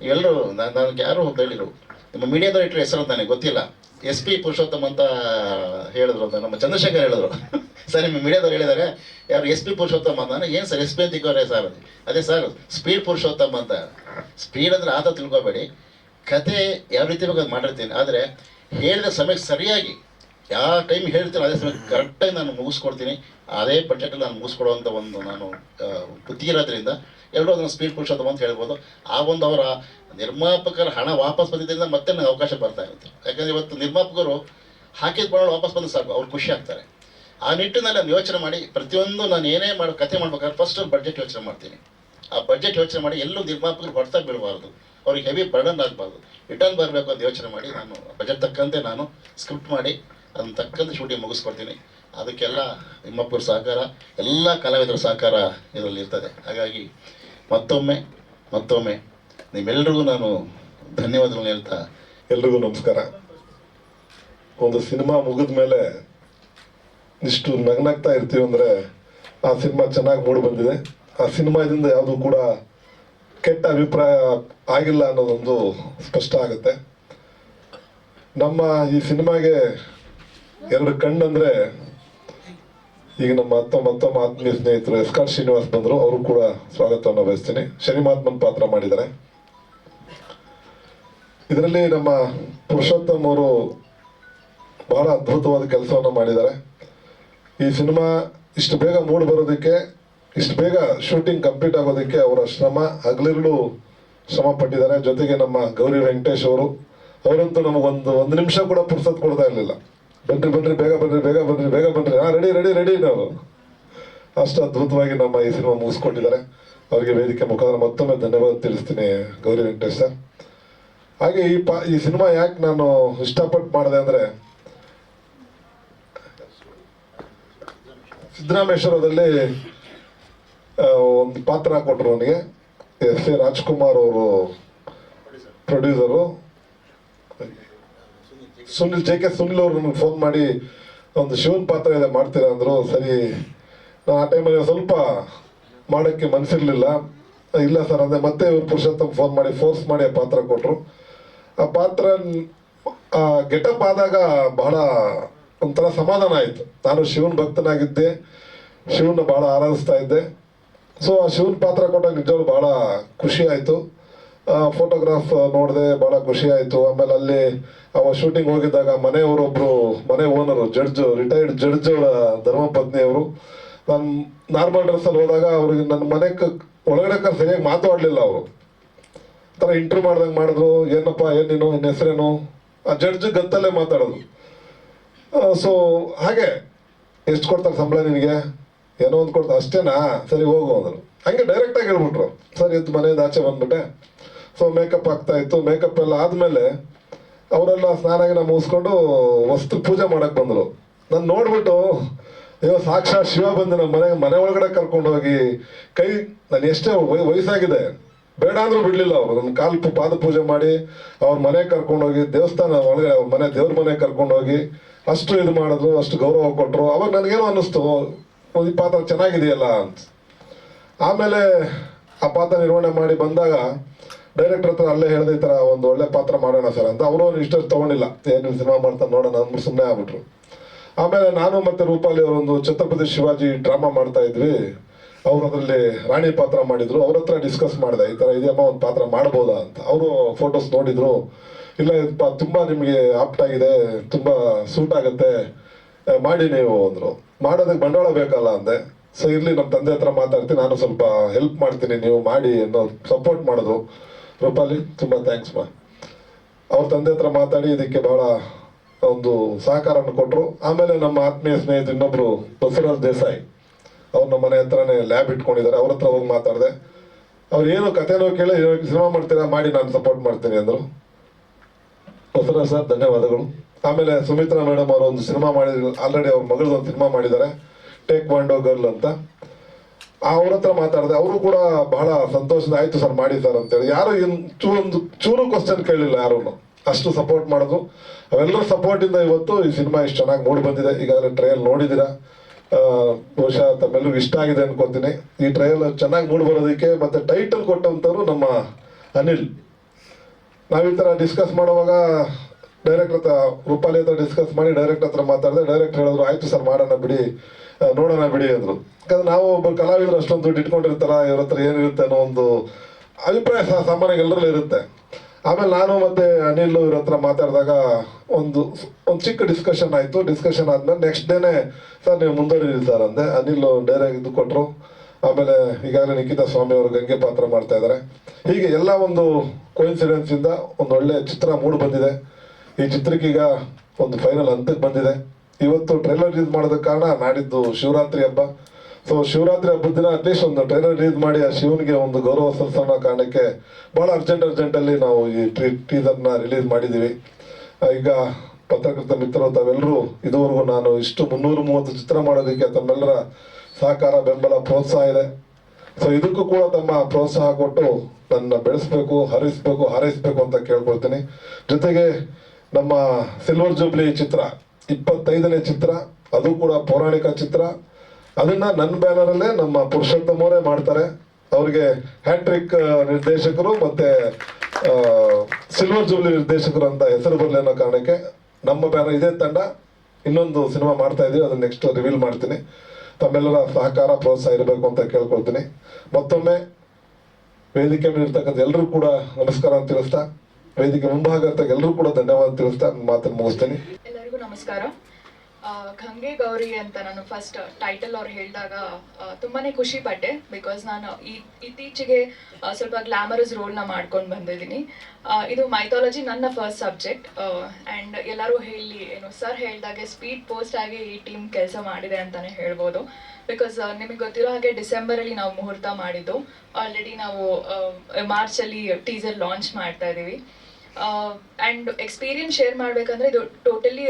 ಎಲ್ಲರೂ ನಾನು ನನಗೆ ಯಾರು ಹೇಳಿದರು ನಿಮ್ಮ ಮೀಡಿಯಾದವ್ರು ಇಟ್ಟರೆ ಹೆಸರು ನನಗೆ ಗೊತ್ತಿಲ್ಲ. ಎಸ್ ಪಿ ಪುರುಷೋತ್ತಮ್ ಅಂತ ಹೇಳಿದ್ರು ಅಂತ ನಮ್ಮ ಚಂದ್ರಶೇಖರ್ ಹೇಳಿದ್ರು. ಸರ್, ನಿಮ್ಮ ಮೀಡಿಯಾದವ್ರು ಹೇಳಿದ್ದಾರೆ, ಯಾರು ಎಸ್ ಪಿ ಪುರುಷೋತ್ತಮ್ ಅಂತ. ಏನು ಸರ್, ಎಸ್ ಪಿ ಅಂತ ಸರ್. ಅದು ಸರ್, ಸ್ಪೀಡ್ ಪುರುಷೋತ್ತಮ್ ಅಂತ. ಸ್ಪೀಡ್ ಅಂದ್ರೆ ಆತ ತಿಳ್ಕೊಬೇಡಿ. ಕತೆ ಯಾವ ರೀತಿ ಬೇಕು ಅದು ಮಾಡಿರ್ತೀನಿ. ಆದರೆ ಹೇಳಿದ ಸಮಯಕ್ಕೆ ಸರಿಯಾಗಿ ಯಾವ ಟೈಮ್ ಹೇಳ್ತೀನಿ ಅದೇ ಸಮಯಕ್ಕೆ ಕರೆಕ್ಟಾಗಿ ನಾನು ಮುಗಿಸ್ಕೊಡ್ತೀನಿ. ಅದೇ ಬಡ್ಜೆಟಲ್ಲಿ ನಾನು ಮುಗಿಸ್ಕೊಡುವಂಥ ಒಂದು ನಾನು ಬುದ್ಧಿ ಇರೋದ್ರಿಂದ ಎಲ್ಲರೂ ಅದನ್ನು ಸ್ಪೀಡ್ ಪುರುಷೋತ್ತಮ ಅಂತ ಹೇಳ್ಬೋದು. ಆ ಒಂದು ಅವರ ನಿರ್ಮಾಪಕರ ಹಣ ವಾಪಸ್ ಬಂದಿದ್ದರಿಂದ ಮತ್ತೆ ನನಗೆ ಅವಕಾಶ ಬರ್ತಾ ಇರುತ್ತೆ. ಯಾಕಂದರೆ ಇವತ್ತು ನಿರ್ಮಾಪಕರು ಹಾಕಿದ ಬಣ್ಣ ವಾಪಸ್ ಬಂದು ಸಾಕು, ಅವ್ರು ಖುಷಿ ಆಗ್ತಾರೆ. ಆ ನಿಟ್ಟಿನಲ್ಲಿ ನಾನು ಯೋಚನೆ ಮಾಡಿ, ಪ್ರತಿಯೊಂದು ನಾನು ಏನೇ ಮಾಡಿ, ಕತೆ ಮಾಡ್ಬೇಕಾದ್ರೆ ಫಸ್ಟ್ ಬಜೆಟ್ ಯೋಚನೆ ಮಾಡ್ತೀನಿ. ಆ ಬಜೆಟ್ ಯೋಚನೆ ಮಾಡಿ ಎಲ್ಲೂ ನಿರ್ಮಾಪಕರು ಹೊಡ್ತಾ ಬೀಳಬಾರ್ದು. ಅವ್ರಿಗೆ ಹೆವಿ ಬರ್ಡನ್ ಆಗಬಾರ್ದು. ರಿಟರ್ನ್ ಬರಬೇಕು ಅಂತ ಯೋಚನೆ ಮಾಡಿ ನಾನು ಬಜೆಟ್ ತಕ್ಕಂತೆ ನಾನು ಸ್ಕ್ರಿಪ್ಟ್ ಮಾಡಿ, ಅದನ್ನ ತಕ್ಕಂತೆ ಶೂಟಿಂಗ್ ಮುಗಿಸ್ಕೊಡ್ತೀನಿ. ಅದಕ್ಕೆಲ್ಲ ನಿಮ್ಮಪ್ಪರ ಸಹಕಾರ, ಎಲ್ಲ ಕಲಾವಿದರ ಸಹಕಾರ ಇದರಲ್ಲಿ ಇರ್ತದೆ. ಹಾಗಾಗಿ ಮತ್ತೊಮ್ಮೆ ಮತ್ತೊಮ್ಮೆ ನಿಮ್ಮೆಲ್ರಿಗೂ ನಾನು ಧನ್ಯವಾದಗಳನ್ನ ಹೇಳ್ತಾ ಎಲ್ರಿಗೂ ನಮಸ್ಕಾರ. ಒಂದು ಸಿನಿಮಾ ಮುಗಿದ ಮೇಲೆ ಇಷ್ಟು ನಗ್ನಾಗ್ತಾ ಇರ್ತೀವಿ ಅಂದರೆ ಆ ಸಿನಿಮಾ ಚೆನ್ನಾಗಿ ಮೂಡಿ ಬಂದಿದೆ. ಆ ಸಿನಿಮಾದಿಂದ ಯಾವುದು ಕೂಡ ಕೆಟ್ಟ ಅಭಿಪ್ರಾಯ ಆಗಿಲ್ಲ ಅನ್ನೋದೊಂದು ಸ್ಪಷ್ಟ ಆಗುತ್ತೆ. ನಮ್ಮ ಈ ಸಿನಿಮಾಗೆ ಎರಡು ಕಣ್ಣಂದರೆ ಈಗ ನಮ್ಮ ಅತ್ತ ಮತ್ತೊಮ್ಮ ಆತ್ಮೀಯ ಸ್ನೇಹಿತರು ಎಸ್ ಕಾರ್ ಶ್ರೀನಿವಾಸ್ ಬಂದರು, ಅವರು ಕೂಡ ಸ್ವಾಗತವನ್ನು ಬಯಸ್ತೀನಿ. ಶನಿಮಾತ್ಮನ್ ಪಾತ್ರ ಮಾಡಿದ್ದಾರೆ. ಇದರಲ್ಲಿ ನಮ್ಮ ಪುರುಷೋತ್ತಮ್ ಅವರು ಬಹಳ ಅದ್ಭುತವಾದ ಕೆಲಸವನ್ನು ಮಾಡಿದ್ದಾರೆ. ಈ ಸಿನಿಮಾ ಇಷ್ಟು ಬೇಗ ಮೂಡ್ ಬರೋದಕ್ಕೆ, ಇಷ್ಟು ಬೇಗ ಶೂಟಿಂಗ್ ಕಂಪ್ಲೀಟ್ ಆಗೋದಕ್ಕೆ ಅವರ ಶ್ರಮ ಹಗಲಿರುಳು ಶ್ರಮ ಪಟ್ಟಿದ್ದಾರೆ. ಜೊತೆಗೆ ನಮ್ಮ ಗೌರಿ ವೆಂಕಟೇಶ್ ಅವರು, ಅವರಂತೂ ನಮಗೊಂದು ಒಂದು ನಿಮಿಷ ಕೂಡ ಪುರ್ಸತ್ ಕೊಡ್ತಾ ಇರಲಿಲ್ಲ. ಬನ್ರಿ ಬನ್ರಿ, ಬೇಗ ಬನ್ರಿ ಬೇಗ ಬನ್ರಿ ಬೇಗ ಬನ್ರಿ. ಹಾಂ ರೆಡಿ ರೆಡಿ ರೆಡಿ ನಾವು ಅಷ್ಟು ಅದ್ಭುತವಾಗಿ ನಮ್ಮ ಈ ಸಿನಿಮಾ ಮುಗಿಸ್ಕೊಟ್ಟಿದ್ದಾರೆ ಅವರಿಗೆ ವೇದಿಕೆ ಮುಖಾಂತರ ಮತ್ತೊಮ್ಮೆ ಧನ್ಯವಾದ ತಿಳಿಸ್ತೀನಿ ಗೌರಿ ವೆಂಕಟೇಶ್ ಸರ್. ಹಾಗೆ ಈ ಪಾ, ಈ ಸಿನಿಮಾ ಯಾಕೆ ನಾನು ಇಷ್ಟಪಟ್ಟು ಮಾಡಿದೆ ಅಂದರೆ ಸಿದ್ದರಾಮೇಶ್ವರದಲ್ಲಿ ಒಂದು ಪಾತ್ರ ಕೊಟ್ಟರು ನನಗೆ ಎಸ್ ಎ ರಾಜ್ಕುಮಾರ್ ಅವರು producer. Sunil, J K Sunil ಅವರು ನನಗೆ ಫೋನ್ ಮಾಡಿ, ಒಂದು ಶಿವನ್ ಪಾತ್ರ ಇದೆ, ಮಾಡ್ತೀರಾ? ಅಂದರು. ಸರಿ, ನಾನು ಆ ಟೈಮಲ್ಲಿ ಸ್ವಲ್ಪ ಮಾಡೋಕ್ಕೆ ಮನಸ್ಸಿರಲಿಲ್ಲ ಇಲ್ಲ ಸರ್ ಅಂದರೆ ಮತ್ತೆ ಇವ್ರು ಪುರುಷೋತ್ತಮ್ ಫೋನ್ ಮಾಡಿ, ಫೋರ್ಸ್ ಮಾಡಿ ಪಾತ್ರ ಕೊಟ್ಟರು ಆ ಪಾತ್ರ ಗೆಟಪ್ ಆದಾಗ ಬಹಳ ಒಂಥರ ಸಮಾಧಾನ ಆಯಿತು. ನಾನು ಶಿವನ್ ಭಕ್ತನಾಗಿದ್ದೆ ಶಿವನ ಬಹಳ ಆರಾಧಿಸ್ತಾ ಇದ್ದೆ. ಸೊ ಆ ಶಿವನ್ ಪಾತ್ರ ಕೊಟ್ಟಾಗ ನಿಜವಾಗ್ಲೂ ಬಹಳ ಖುಷಿ ಆಯಿತು. ಫೋಟೋಗ್ರಾಫ್ ನೋಡಿದೆ ಬಹಳ ಖುಷಿ ಆಯಿತು. ಆಮೇಲೆ ಅಲ್ಲಿ ಅವ ಶೂಟಿಂಗ್ ಹೋಗಿದ್ದಾಗ ಮನೆಯವರೊಬ್ರು, ಮನೆ ಓನರು ಜಡ್ಜ್ ರಿಟೈರ್ಡ್ ಜಡ್ಜ್ ಅವರ ಧರ್ಮಪತ್ನಿ ಅವರು, ನಾನು ನಾರ್ಮಲ್ ಡ್ರೆಸ್ಸಲ್ಲಿ ಹೋದಾಗ ಅವ್ರಿಗೆ ನನ್ನ ಮನೆ ಒಳಗಡೆ ಸರಿಯಾಗಿ ಮಾತಾಡಲಿಲ್ಲ ಅವರು. ಥರ ಇಂಟರ್ವ್ಯೂ ಮಾಡ್ದಂಗೆ ಮಾಡಿದ್ರು, ಏನಪ್ಪ ಏನು ನೀನು ನಿನ್ನ ಹೆಸರೇನು? ಆ ಜಡ್ಜ್ ಗತ್ತಲ್ಲೇ ಮಾತಾಡೋದು. ಸೊ ಹಾಗೆ, ಎಷ್ಟು ಕೊಡ್ತಾರೆ ಸಂಬಳ ನಿನಗೆ? ಏನೋ ಒಂದು ಕೊಡ್ತಾರೆ, ಅಷ್ಟೇನಾ? ಸರಿ, ಹೋಗು ಅಂದರು. ಹಂಗೆ ಡೈರೆಕ್ಟಾಗಿ ಹೇಳ್ಬಿಟ್ರು. ಸರಿ, ಇದು ಮನೆಯಿಂದ ಆಚೆ ಬಂದ್ಬಿಟ್ಟೆ. ಸೊ ಮೇಕಪ್ ಆಗ್ತಾ ಇತ್ತು. ಮೇಕಪ್ ಎಲ್ಲ ಆದಮೇಲೆ, ಅವರೆಲ್ಲ ಸ್ನಾನ ಗಿನ ಮುಗಿಸ್ಕೊಂಡು ವಸ್ತು ಪೂಜೆ ಮಾಡಕ್ಕೆ ಬಂದರು. ನಾನು ನೋಡ್ಬಿಟ್ಟು, ಅಯ್ಯೋ, ಸಾಕ್ಷಾತ್ ಶಿವ ಬಂದು ನಮ್ಮ ಮನೆ ಮನೆ ಒಳಗಡೆ ಕರ್ಕೊಂಡು ಹೋಗಿ ಕೈ, ನಾನು ಎಷ್ಟೇ ವಯಸ್ಸಾಗಿದೆ ಬೇಡ ಅಂದ್ರೂ ಬಿಡ್ಲಿಲ್ಲ ಅವರು. ನನ್ನ ಕಾಲು ಪಾದ ಪೂಜೆ ಮಾಡಿ ಅವ್ರ ಮನೆ ಕರ್ಕೊಂಡೋಗಿ, ದೇವಸ್ಥಾನ ಒಳಗಡೆ ಅವ್ರ ಮನೆ ದೇವ್ರ ಮನೆ ಕರ್ಕೊಂಡೋಗಿ ಅಷ್ಟು ಇದು ಮಾಡಿದ್ರು, ಅಷ್ಟು ಗೌರವ ಕೊಟ್ಟರು ಅವಾಗ ನನಗೇನು ಅನ್ನಿಸ್ತು ಈ ಪಾತ್ರ ಚೆನ್ನಾಗಿದೆಯಲ್ಲ ಅಂತ. ಆಮೇಲೆ ಆ ಪಾತ್ರ ನಿರ್ವಹಣೆ ಮಾಡಿ ಬಂದಾಗ ಡೈರೆಕ್ಟರ್ ಹತ್ರ ಅಲ್ಲೇ ಹೇಳಿದ ಈ ಥರ ಒಂದು ಒಳ್ಳೆ ಪಾತ್ರ ಮಾಡೋಣ ಸರ್ ಅಂತ. ಅವರು ಇಷ್ಟೊಂದು ತಗೊಂಡಿಲ್ಲ. ಏನು ಸಿನಿಮಾ ಮಾಡ್ತಾರೆ ನೋಡೋಣ ಅಂದ್ಬಿಟ್ಟು ಸುಮ್ಮನೆ ಆಗ್ಬಿಟ್ರು. ಆಮೇಲೆ ನಾನು ಮತ್ತೆ ರೂಪಾಲಿ ಅವರೊಂದು ಛತ್ರಪತಿ ಶಿವಾಜಿ ಡ್ರಾಮಾ ಮಾಡ್ತಾ ಇದ್ವಿ. ಅವ್ರು ಅದರಲ್ಲಿ ರಾಣಿ ಪಾತ್ರ ಮಾಡಿದ್ರು, ಅವ್ರ ಹತ್ರ ಡಿಸ್ಕಸ್ ಮಾಡಿದೆ, ಈ ಥರ ಇದೆಯಮ್ಮ ಒಂದು ಪಾತ್ರ ಮಾಡ್ಬೋದಾ ಅಂತ. ಅವರು ಫೋಟೋಸ್ ನೋಡಿದ್ರು, ಇಲ್ಲ ತುಂಬಾ ಪಾ ತುಂಬ ನಿಮಗೆ ಆಪ್ಟ್ ಆಗಿದೆ, ತುಂಬ ಸೂಟ್ ಆಗುತ್ತೆ ಮಾಡಿ ನೀವು ಅಂದರು. ಮಾಡೋದಕ್ಕೆ ಬಂಡವಾಳ ಬೇಕಲ್ಲ ಅಂದೆ. ಸೊ ಇರ್ಲಿ ನಮ್ಮ ತಂದೆ ಹತ್ರ ಮಾತಾಡ್ತೀನಿ, ನಾನು ಸ್ವಲ್ಪ ಹೆಲ್ಪ್ ಮಾಡ್ತೀನಿ, ನೀವು ಮಾಡಿ ಅನ್ನೋ ಸಪೋರ್ಟ್ ಮಾಡಿದ್ರು. ರೂಪಾಲಿ, ತುಂಬ ಥ್ಯಾಂಕ್ಸ್ ಮಾ. ಅವ್ರ ತಂದೆ ಹತ್ರ ಮಾತಾಡಿ, ಇದಕ್ಕೆ ಬಹಳ ಒಂದು ಸಹಕಾರವನ್ನು ಕೊಟ್ಟರು ಆಮೇಲೆ ನಮ್ಮ ಆತ್ಮೀಯ ಸ್ನೇಹಿತ ಇನ್ನೊಬ್ರು ಬಸವರಾಜ್ ದೇಸಾಯಿ. ಅವ್ರು ನಮ್ಮ ಮನೆ ಹತ್ರನೇ ಲ್ಯಾಬ್ ಇಟ್ಕೊಂಡಿದ್ದಾರೆ, ಅವ್ರ ಹತ್ರ ಹೋಗಿ ಮಾತಾಡಿದೆ. ಅವ್ರು ಏನು ಕಥೆನೋ ಕೇಳಿ ಸಿನಿಮಾ ಮಾಡ್ತೀರಾ? ಮಾಡಿ, ನಾನು ಸಪೋರ್ಟ್ ಮಾಡ್ತೀನಿ ಅಂದರು. ಹೊಸರ ಸರ್, ಧನ್ಯವಾದಗಳು. ಆಮೇಲೆ ಸುಮಿತ್ರಾ ಮೇಡಮ್ ಅವರು ಒಂದು ಸಿನಿಮಾ ಮಾಡಿದ್ರು. ಆಲ್ರೆಡಿ ಅವ್ರ ಮಗಳದ್ದು ಒಂದು ಸಿನಿಮಾ ಮಾಡಿದ್ದಾರೆ. ಟೇಕ್ ಮಾಂಡೋ ಗರ್ಲ್ ಅಂತ. ಅವ್ರ ಹತ್ರ ಮಾತಾಡಿದೆ. ಅವರು ಕೂಡ ಬಹಳ ಸಂತೋಷದ ಆಯ್ತು ಸರ್, ಮಾಡಿ ಸರ್ ಅಂತೇಳಿ. ಯಾರು ಒಂದು ಚೂರು ಕ್ವಶನ್ ಕೇಳಲಿಲ್ಲ ಯಾರು ಅಷ್ಟು ಸಪೋರ್ಟ್ ಮಾಡೋದು ಅವೆಲ್ಲರೂ ಸಪೋರ್ಟ್ ಇಂದ ಇವತ್ತು ಈ ಸಿನಿಮಾ ಇಷ್ಟು ಚೆನ್ನಾಗಿ ಮೂಡಿ ಬಂದಿದೆ. ಈಗಾಗಲೇ ಟ್ರೈಲ್ ನೋಡಿದ್ದೀರಾ? ಬಹುಶಃ ತಮ್ಮೆಲ್ಲರಿಗೂ ಇಷ್ಟ ಆಗಿದೆ ಅನ್ಕೋತೀನಿ. ಈ ಟ್ರೈಲರ್ ಚೆನ್ನಾಗಿ ಮೂಡಿ ಬರೋದಕ್ಕೆ ಮತ್ತೆ ಟೈಟಲ್ ಕೊಟ್ಟಂಥವ್ರು ನಮ್ಮ ಅನಿಲ್. ನಾವ್ ಈ ತರ ಡಿಸ್ಕಸ್ ಮಾಡುವಾಗ ಡೈರೆಕ್ಟ್ ಹತ್ರ, ರೂಪಾಲಿ ಹತ್ರ ಡಿಸ್ಕಸ್ ಮಾಡಿ ಡೈರೆಕ್ಟ್ ಹತ್ರ ಮಾತಾಡಿದೆ ಡೈರೆಕ್ಟ್ ಹೇಳಿದ್ರು, ಆಯ್ತು ಸರ್ ಮಾಡೋಣ ಬಿಡಿ. ನೋಡೋಣ ಬಿಡಿ, ಅಂದರು. ಯಾಕಂದ್ರೆ ನಾವು ಒಬ್ಬ ಕಲಾವಿದರು ಅಷ್ಟೊಂದು ದುಡ್ಡು ಇಟ್ಕೊಂಡಿರ್ತಾರ, ಇವ್ರ ಹತ್ರ ಏನಿರುತ್ತೆ ಅನ್ನೋ ಒಂದು ಅಭಿಪ್ರಾಯ ಸಾಮಾನ್ಯ ಎಲ್ಲರಲ್ಲಿ ಇರುತ್ತೆ. ಆಮೇಲೆ ನಾನು ಮತ್ತೆ ಅನಿಲ್ ಇವ್ರ ಹತ್ರ ಮಾತಾಡಿದಾಗ ಒಂದು ಒಂದು ಚಿಕ್ಕ ಡಿಸ್ಕಷನ್ ಆಯ್ತು. ಡಿಸ್ಕಷನ್ ಆದ್ಮೇಲೆ ನೆಕ್ಸ್ಟ್ ಡೇನೆ ಸರ್ ನೀವು ಮುಂದುವರಿರಿ ಸರ್ ಅಂದೆ ಅನಿಲ್ ಡೈರೆಕ್ಟ್ ಇದು ಕೊಟ್ಟರು ಆಮೇಲೆ ಈಗಾಗಲೇ ನಿಖಿತಾ ಸ್ವಾಮಿ ಅವರು ಗಂಗೆ ಪಾತ್ರ ಮಾಡ್ತಾ ಇದ್ದಾರೆ ಹೀಗೆ ಎಲ್ಲ ಒಂದು ಕೋಇನ್ಸಿಡೆನ್ಸ್ ಇಂದ ಒಂದು ಒಳ್ಳೆ ಚಿತ್ರ ಮೂಡ್ ಬಂದಿದೆ. ಈ ಚಿತ್ರಕ್ಕೀಗ ಒಂದು ಫೈನಲ್ ಹಂತಕ್ಕೆ ಬಂದಿದೆ. ಇವತ್ತು ಟ್ರೈಲರ್ ರಿಲೀಸ್ ಮಾಡೋದಕ್ಕೆ ಕಾರಣ ನಾಡಿದ್ದು ಶಿವರಾತ್ರಿ ಹಬ್ಬ. ಸೊ ಶಿವರಾತ್ರಿ ಹಬ್ಬದ ದಿನ ಅಟ್ಲೀಸ್ಟ್ ಒಂದು ಟ್ರೈಲರ್ ರಿಲೀಸ್ ಮಾಡಿ ಆ ಶಿವನಿಗೆ ಒಂದು ಗೌರವ ಸಲ್ಲಿಸೋಣ ಕಾರಣಕ್ಕೆ ಬಹಳ ಅರ್ಜೆಂಟ್ ಅರ್ಜೆಂಟಲ್ಲಿ ನಾವು ಈ ಟ್ರೀ ಟೀಸರ್ನ ರಿಲೀಸ್ ಮಾಡಿದ್ದೀವಿ. ಈಗ ಪತ್ರಕರ್ತ ಮಿತ್ರರು, ತಾವೆಲ್ಲರೂ ಇದುವರೆಗೂ ನಾನು ಇಷ್ಟು ಮುನ್ನೂರ ಮೂವತ್ತು ಚಿತ್ರ ಮಾಡೋದಕ್ಕೆ ತಮ್ಮೆಲ್ಲರ ಸಹಕಾರ, ಬೆಂಬಲ, ಪ್ರೋತ್ಸಾಹ ಇದೆ. ಸೊ ಇದಕ್ಕೂ ಕೂಡ ತಮ್ಮ ಪ್ರೋತ್ಸಾಹ ಕೊಟ್ಟು ನನ್ನ ಬೆಳೆಸ್ಬೇಕು, ಹರಿಸ್ಬೇಕು, ಹಾರೈಸ್ಬೇಕು ಅಂತ ಕೇಳ್ಕೊಳ್ತೀನಿ. ಜೊತೆಗೆ ನಮ್ಮ ಸಿಲ್ವರ್ ಜೂಬ್ಲಿ ಚಿತ್ರ, ಇಪ್ಪತ್ತೈದನೇ ಚಿತ್ರ, ಅದು ಕೂಡ ಪೌರಾಣಿಕ ಚಿತ್ರ. ಅದನ್ನ ನನ್ನ ಬ್ಯಾನರಲ್ಲೇ ನಮ್ಮ ಪುರುಷೋತ್ತಮ್ ಅವರೇ ಮಾಡ್ತಾರೆ. ಅವ್ರಿಗೆ ಹ್ಯಾಟ್ರಿಕ್ ನಿರ್ದೇಶಕರು ಮತ್ತೆ ಸಿಲ್ವರ್ ಜೂಬ್ಲಿ ನಿರ್ದೇಶಕರು ಅಂತ ಹೆಸರು ಬರಲಿ ಅನ್ನೋ ಕಾರಣಕ್ಕೆ ನಮ್ಮ ಬ್ಯಾನರ್ ಇದೇ ತಂಡ. ಇನ್ನೊಂದು ಸಿನಿಮಾ ಮಾಡ್ತಾ ಇದೀವಿ, ಅದನ್ನ ನೆಕ್ಸ್ಟ್ ರಿವೀಲ್ ಮಾಡ್ತೀನಿ. ತಮ್ಮೆಲ್ಲರ ಸಹಕಾರ, ಪ್ರೋತ್ಸಾಹ ಇರಬೇಕು ಅಂತ ಕೇಳ್ಕೊಳ್ತೀನಿ. ಮತ್ತೊಮ್ಮೆ ವೇದಿಕೆ ಮೇಲೆ ಇರ್ತಕ್ಕಂಥ ಎಲ್ಲರೂ ಕೂಡ ನಮಸ್ಕಾರ ಅಂತ ತಿಳಿಸ್ತಾ, ವೇದಿಕೆ ಮುಂಭಾಗ ಎಲ್ಲರೂ ಕೂಡ ಧನ್ಯವಾದ ತಿಳಿಸ್ತಾ, ಮಾತನ್ನು ಮುಗಿಸ್ತೀನಿ. ಎಲ್ಲರಿಗೂ ನಮಸ್ಕಾರ. ಗಂಗೆ ಗೌರಿ ಅಂತ ನಾನು ಫಸ್ಟ್ ಟೈಟಲ್ ಅವ್ರು ಹೇಳಿದಾಗ ತುಂಬಾನೇ ಖುಷಿ ಪಟ್ಟೆ ಬಿಕಾಸ್ ನಾನು ಇತ್ತೀಚೆಗೆ ಸ್ವಲ್ಪ ಗ್ಲಾಮರಸ್ ರೋಲ್ನ ಮಾಡ್ಕೊಂಡು ಬಂದಿದ್ದೀನಿ. ಇದು ಮೈಥಾಲಜಿ ನನ್ನ ಫಸ್ಟ್ ಸಬ್ಜೆಕ್ಟ್ ಆ್ಯಂಡ್ ಎಲ್ಲರೂ ಹೇಳಿ, ಏನು ಸರ್ ಹೇಳಿದಾಗೆ ಸ್ಪೀಡ್ ಪೋಸ್ಟ್ ಆಗಿ ಈ ಟೀಮ್ ಕೆಲಸ ಮಾಡಿದೆ ಅಂತಲೇ ಹೇಳ್ಬೋದು. ಬಿಕಾಸ್ ನಿಮಗೆ ಗೊತ್ತಿರೋ ಹಾಗೆ ಡಿಸೆಂಬರಲ್ಲಿ ನಾವು ಮುಹೂರ್ತ ಮಾಡಿದ್ದು. ಆಲ್ರೆಡಿ ನಾವು ಮಾರ್ಚಲ್ಲಿ ಟೀಸರ್ ಲಾಂಚ್ ಮಾಡ್ತಾ ಇದ್ದೀವಿ ಆ್ಯಂಡ್ ಎಕ್ಸ್ಪೀರಿಯನ್ಸ್ ಶೇರ್ ಮಾಡ್ಬೇಕಂದ್ರೆ ಇದು ಟೋಟಲಿ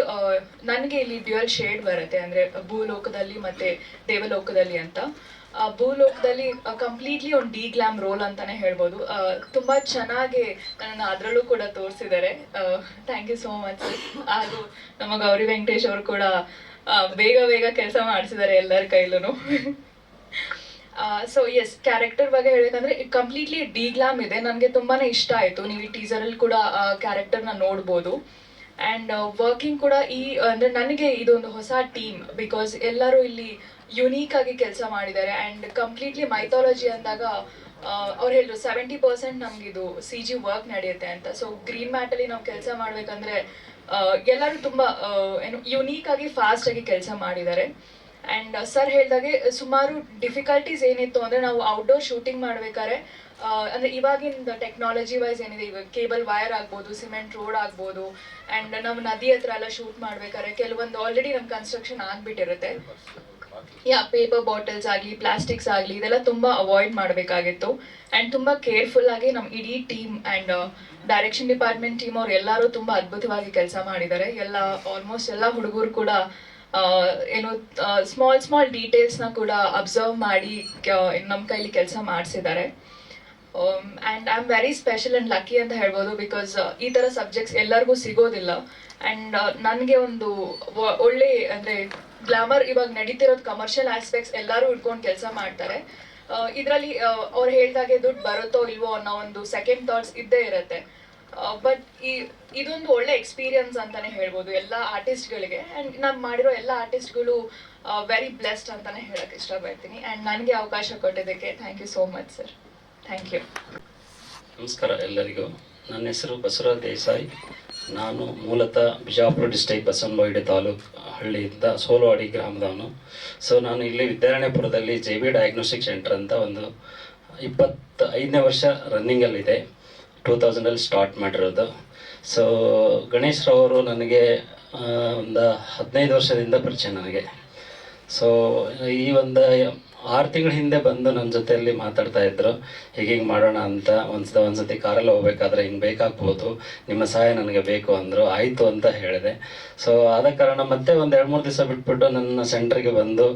ನನಗೆ ಇಲ್ಲಿ ಡ್ಯುಯಲ್ ಶೇಡ್ ಬರುತ್ತೆ. ಅಂದರೆ ಭೂಲೋಕದಲ್ಲಿ ಮತ್ತೆ ದೇವಲೋಕದಲ್ಲಿ ಅಂತ. ಭೂಲೋಕದಲ್ಲಿ ಕಂಪ್ಲೀಟ್ಲಿ ಒಂದು ಡಿ ಗ್ಲಾಮ್ ರೋಲ್ ಅಂತಾನೆ ಹೇಳ್ಬೋದು. ತುಂಬ ಚೆನ್ನಾಗಿ ನನ್ನ ಅದರಲ್ಲೂ ಕೂಡ ತೋರಿಸಿದ್ದಾರೆ. ಥ್ಯಾಂಕ್ ಯು ಸೋ ಮಚ್ ಹಾಗೂ ನಮ್ಮ ಗೌರಿ ವೆಂಕಟೇಶ್ ಅವರು ಕೂಡ ಬೇಗ ಬೇಗ ಕೆಲಸ ಮಾಡಿಸಿದ್ದಾರೆ ಎಲ್ಲರ ಕೈಲೂ ಸೊ ಎಸ್ ಕ್ಯಾರೆಕ್ಟರ್ ಬಗ್ಗೆ ಹೇಳಬೇಕಂದ್ರೆ ಕಂಪ್ಲೀಟ್ಲಿ ಡಿಗ್ಲಾಮ್ ಇದೆ. ನನಗೆ ತುಂಬಾ ಇಷ್ಟ ಆಯಿತು. ನೀವು ಈ ಟೀಸರಲ್ಲಿ ಕೂಡ ಕ್ಯಾರೆಕ್ಟರ್ನ ನೋಡ್ಬೋದು. ಆ್ಯಂಡ್ ವರ್ಕಿಂಗ್ ಕೂಡ ಈ, ಅಂದರೆ ನನಗೆ ಇದೊಂದು ಹೊಸ ಟೀಮ್ ಬಿಕಾಸ್ ಎಲ್ಲರೂ ಇಲ್ಲಿ ಯುನೀಕ್ ಆಗಿ ಕೆಲಸ ಮಾಡಿದ್ದಾರೆ. ಆ್ಯಂಡ್ ಕಂಪ್ಲೀಟ್ಲಿ ಮೈಥಾಲಜಿ ಅಂದಾಗ ಅವ್ರು ಹೇಳಿದ್ರು ಸೆವೆಂಟಿ ಪರ್ಸೆಂಟ್ ನಮಗಿದು ಸಿ ಜಿ ವರ್ಕ್ ನಡೆಯುತ್ತೆ ಅಂತ. ಸೊ ಗ್ರೀನ್ ಮ್ಯಾಟಲ್ಲಿ ನಾವು ಕೆಲಸ ಮಾಡಬೇಕಂದ್ರೆ ಎಲ್ಲರೂ ತುಂಬ ಏನು ಯುನೀಕ್ ಆಗಿ ಫಾಸ್ಟ್ ಆಗಿ ಕೆಲಸ ಮಾಡಿದ್ದಾರೆ. ಅಂಡ್ ಸರ್ ಹೇಳ್ದಾಗೆ ಸುಮಾರು ಡಿಫಿಕಲ್ಟೀಸ್ ಏನಿತ್ತು ಅಂದರೆ ನಾವು ಔಟ್ಡೋರ್ ಶೂಟಿಂಗ್ ಮಾಡ್ಬೇಕಾದ್ರೆ ಅಂದರೆ ಇವಾಗಿನ ಟೆಕ್ನಾಲಜಿ ವೈಸ್ ಏನಿದೆ, ಇವಾಗ ಕೇಬಲ್ ವೈರ್ ಆಗ್ಬೋದು ಸಿಮೆಂಟ್ ರೋಡ್ ಆಗ್ಬೋದು ಆ್ಯಂಡ್ ನಾವು ನದಿ ಹತ್ರ ಎಲ್ಲ ಶೂಟ್ ಮಾಡ್ಬೇಕಾದ್ರೆ ಕೆಲವೊಂದು ಆಲ್ರೆಡಿ ನಮ್ಮ ಕನ್ಸ್ಟ್ರಕ್ಷನ್ ಆಗಿಬಿಟ್ಟಿರುತ್ತೆ. ಯಾ ಪೇಪರ್ ಬಾಟಲ್ಸ್ ಆಗಲಿ ಪ್ಲಾಸ್ಟಿಕ್ಸ್ ಆಗಲಿ, ಇದೆಲ್ಲ ತುಂಬ ಅವಾಯ್ಡ್ ಮಾಡಬೇಕಾಗಿತ್ತು. ಆ್ಯಂಡ್ ತುಂಬ ಕೇರ್ಫುಲ್ ಆಗಿ ನಮ್ಮ ಇಡೀ team and direction department team ಅವ್ರು ಎಲ್ಲರೂ ತುಂಬ ಅದ್ಭುತವಾಗಿ ಕೆಲಸ ಮಾಡಿದ್ದಾರೆ. ಎಲ್ಲ ಆಲ್ಮೋಸ್ಟ್ ಎಲ್ಲ ಹುಡುಗರು ಕೂಡ ಏನು ಸ್ಮಾಲ್ ಸ್ಮಾಲ್ ಡೀಟೇಲ್ಸ್ನ ಕೂಡ ಅಬ್ಸರ್ವ್ ಮಾಡಿ ನಮ್ಮ ಕೈಲಿ ಕೆಲಸ ಮಾಡಿಸಿದ್ದಾರೆ. And I am very special and lucky ಅಂತ ಹೇಳ್ಬೋದು ಬಿಕಾಸ್ ಈ ಥರ ಸಬ್ಜೆಕ್ಟ್ಸ್ ಎಲ್ಲರಿಗೂ ಸಿಗೋದಿಲ್ಲ. ಆ್ಯಂಡ್ ನನಗೆ ಒಂದು ಒಳ್ಳೆ, ಅಂದರೆ ಗ್ಲಾಮರ್ ಇವಾಗ ನಡೀತಿರೋದು ಕಮರ್ಷಿಯಲ್ ಆಸ್ಪೆಕ್ಟ್ಸ್ ಎಲ್ಲರೂ ಇಟ್ಕೊಂಡು ಕೆಲಸ ಮಾಡ್ತಾರೆ. ಇದರಲ್ಲಿ ಅವ್ರು ಹೇಳಿದಾಗೆ ದುಡ್ಡು ಬರುತ್ತೋ ಇಲ್ವೋ ಅನ್ನೋ ಒಂದು ಸೆಕೆಂಡ್ ಥಾಟ್ಸ್ ಇದ್ದೇ ಇರುತ್ತೆ. ಬಟ್ ಈ, ಇದೊಂದು ಒಳ್ಳೆ ಎಕ್ಸ್ಪೀರಿಯನ್ಸ್ ಅಂತಾನೆ ಹೇಳ್ಬೋದು ಎಲ್ಲ ಆರ್ಟಿಸ್ಟ್ಗಳಿಗೆ ಆ್ಯಂಡ್ ನಾನು ಮಾಡಿರೋ ಎಲ್ಲ ಆರ್ಟಿಸ್ಟ್ಗಳು ವೆರಿ ಬ್ಲೆಸ್ಡ್ ಅಂತಾನೆ ಹೇಳಕ್ಕೆ ಇಷ್ಟಪಡ್ತೀನಿ. ಆ್ಯಂಡ್ ನನಗೆ ಅವಕಾಶ ಕೊಟ್ಟಿದ್ದಕ್ಕೆ thank you so much sir thank you ನಮಸ್ಕಾರ ಎಲ್ಲರಿಗೂ. ನನ್ನ ಹೆಸರು ಬಸವರಾಜ್ ದೇಸಾಯಿ. ನಾನು ಮೂಲತಃ ಬಿಜಾಪುರ ಡಿಸ್ಟ್ರಿಕ್ಟ್ ಬಸವನಬಾಯಿಡೆ ತಾಲೂಕು ಹಳ್ಳಿಯಿಂದ ಸೋಲವಾಡಿ ಗ್ರಾಮದವನು. ಸೊ ನಾನು ಇಲ್ಲಿ ವಿದ್ಯಾರಣ್ಯಪುರದಲ್ಲಿ ಜೆ ಬಿ ಡಯಾಗ್ನೋಸ್ಟಿಕ್ ಸೆಂಟರ್ ಅಂತ ಒಂದು ಇಪ್ಪತ್ತೈದನೇ ವರ್ಷ ರನ್ನಿಂಗಲ್ಲಿದೆ ಟೂ ತೌಸಂಡಲ್ಲಿ ಸ್ಟಾರ್ಟ್ ಮಾಡಿರೋದು. ಸೊ ಗಣೇಶ್ ರವರು ನನಗೆ ಒಂದು ಹದಿನೈದು ವರ್ಷದಿಂದ ಪರಿಚಯ ನನಗೆ. ಸೊ ಈ ಒಂದು ಆರು ತಿಂಗಳ ಹಿಂದೆ ಬಂದು ನನ್ನ ಜೊತೆಯಲ್ಲಿ ಮಾತಾಡ್ತಾ ಇದ್ರು. ಹೀಗೆ ಹಿಂಗೆ ಮಾಡೋಣ ಅಂತ, ಒಂದ್ಸತಿ ಒಂದ್ಸತಿ ಕಾರಲ್ಲಿ ಹೋಗ್ಬೇಕಾದ್ರೆ ಹಿಂಗೆ ಬೇಕಾಗ್ಬೋದು, ನಿಮ್ಮ ಸಹಾಯ ನನಗೆ ಬೇಕು ಅಂದರು. ಆಯಿತು ಅಂತ ಹೇಳಿದೆ. ಸೊ ಆದ ಕಾರಣ ಮತ್ತೆ ಒಂದು ಎರಡು ಮೂರು ದಿವಸ ಬಿಟ್ಬಿಟ್ಟು ನನ್ನ ಸೆಂಟ್ರಿಗೆ ಬಂದು